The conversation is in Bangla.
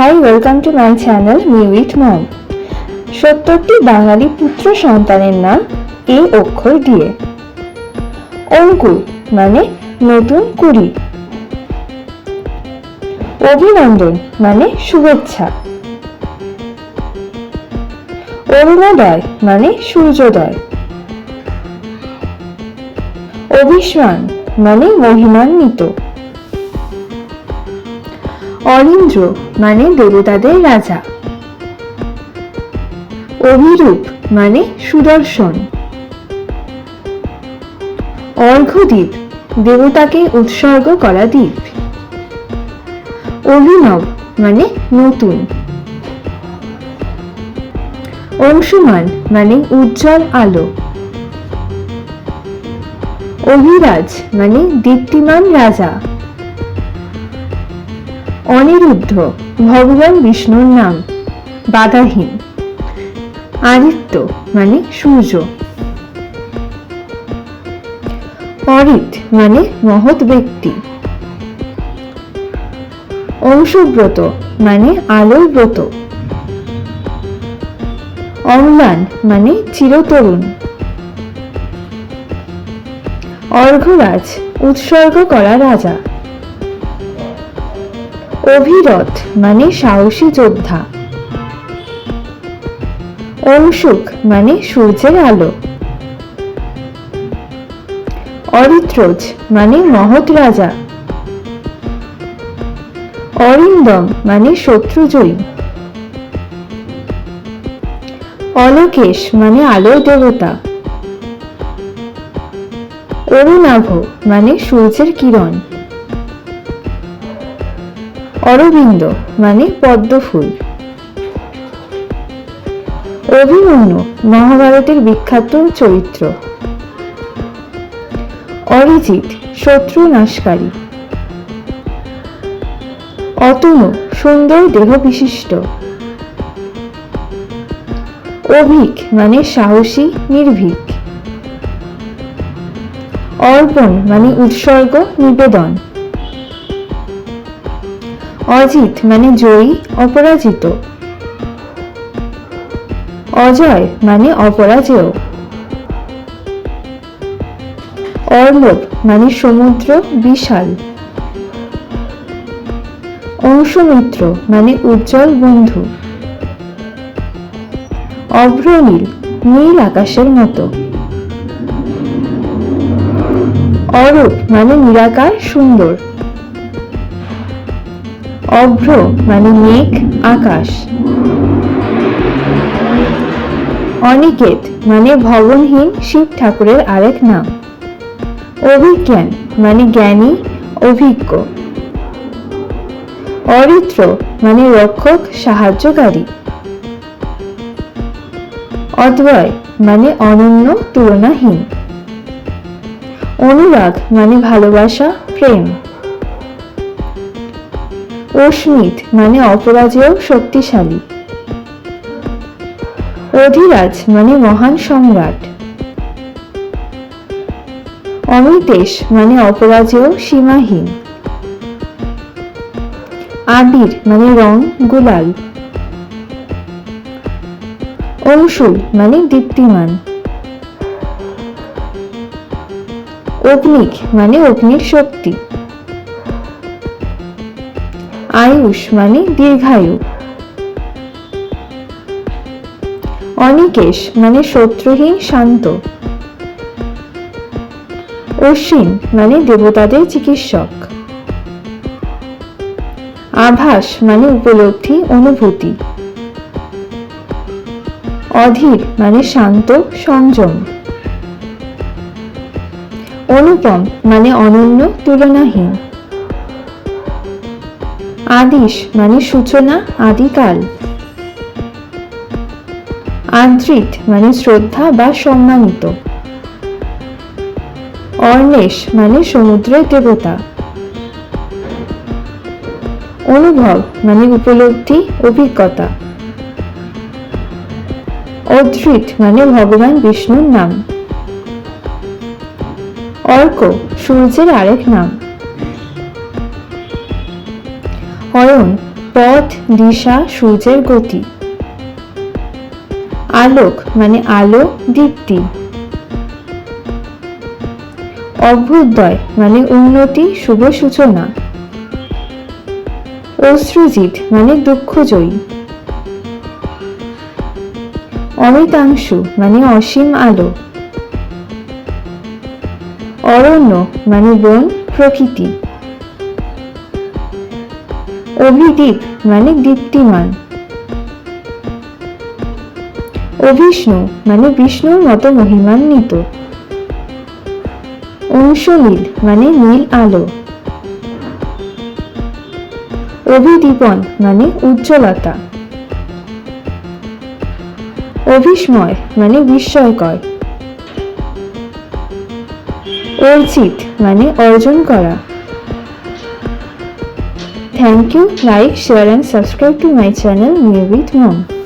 Hi welcome to my channel me with mom সত্তরটি বাঙালি পুত্র সন্তানের নাম এই অক্ষর দিয়ে। অঙ্কুর মানে নতুন কুড়ি। অভিনন্দন মানে শুভেচ্ছা। অরুণোদয় মানে সূর্যোদয়। অভিস্মান মানে মহিমান্বিত। অরিন্দ্র মানে দেবতাদের রাজা। অভিরূপ মানে সুদর্শন। অর্ঘ্যদ্বীপ দেবতাকে উৎসর্গ করা দ্বীপ। অভিনব মানে নতুন। অংশুমান মানে উজ্জ্বল আলো। অভিরাজ মানে দীপ্তিমান রাজা। অনিরুদ্ধ ভগবান বিষ্ণুর নাম। বাধাহীন। আদিত্য মানে সূর্য। অরিত মানে মহৎ ব্যক্তি। অংশব্রত মানে আলোর ব্রত। অম্লান মানে চিরতরুণ। অর্ঘরাজ উৎসর্গ করা রাজা। অভিরথ মানে সাহসী যোদ্ধা। অংশুক মানে সূর্যের আলো। অরিত্রজ মানে মহৎ রাজা। অরিন্দম মানে শত্রুজয়ী অলোকেশ মানে আলোর দেবতা। অরুণাভ মানে সূর্যের কিরণ। অরবিন্দ মানে পদ্ম ফুল। অভিমন্যু মহাভারতের বিখ্যাত চরিত্র। অরিজিৎ শত্রু নাশকারী। অতনু সুন্দর দেহ বিশিষ্ট। অভিক মানে সাহসী, নির্ভীক। অর্পণ মানে উৎসর্গ, নিবেদন। অজিত মানে জয়ী, অপরাজিত। অজয় মানে অপরাজেয়। অর্লভ মানে সমুদ্র, বিশাল। অংশমিত্র মানে উজ্জ্বল বন্ধু। অভ্রনীল, নীল আকাশের মতো। অরূপ মানে নিরাকার, সুন্দর। অভ্র মানে মেঘ, আকাশ। অনিকেত মানে ভবনহীন শিব ঠাকুরের আরেক নাম। অভিজ্ঞান মানে জ্ঞানী, অভিজ্ঞ। অরিত্র মানে রক্ষক, সাহায্যকারী। অদ্বয় মানে অনন্য, তুলনাহীন। অনুরাগ মানে ভালোবাসা, প্রেম। অস্মিত মানে অপরাজেয়, শক্তিশালী। অধিরাজ মানে মহান সম্রাট। অমিতেশ মানে অপরাজেয়, সীমাহীন। আবির মানে রং, গুলাল। অংশুল মানে দীপ্তিমান। অগ্নিক মানে অগ্নির শক্তি। আয়ুষ মানে দীর্ঘায়ু। অনিকেশ মানে শত্রুহীন, শান্ত। অশ্বিন মানে দেবতাদের চিকিৎসক। আভাস মানে উপলব্ধি, অনুভূতি। অধীর মানে শান্ত, সংযম। অনুপম মানে অনন্য, তুলনাহীন। আদিশ মানে সূচনা, আদিকাল। আদ্রিত মানে শ্রদ্ধা বা সম্মানিত। অর্ণেশ মানে সমুদ্রের দেবতা। অনুভব মানে উপলব্ধি, অভিজ্ঞতা। অধৃত মানে ভগবান বিষ্ণুর নাম। অর্ক সূর্যের আরেক নাম। অয়ন পথ, দিশা, সূর্যের গতি। আলোক মানে আলো, দীপ্তি। অভ্যুদয় মানে উন্নতি, শুভ সূচনা। অশ্রুজিৎ মানে দুঃখজয়ী। অমিতাংশু মানে অসীম আলো। অরণ্য মানে বন, প্রকৃতি। অভিদীপ মানে দীপ্তিমান অভিষ্ণু মানে বিষ্ণুর মতো মহিমান্বিত। অংশনীল মানে নীল আলো। অভিদীপন মানে উজ্জ্বলতা। অভিস্ময় মানে বিস্ময়কর। অর্জিত মানে অর্জন করা। Thank you. Like, share and subscribe to my channel Move with Mom.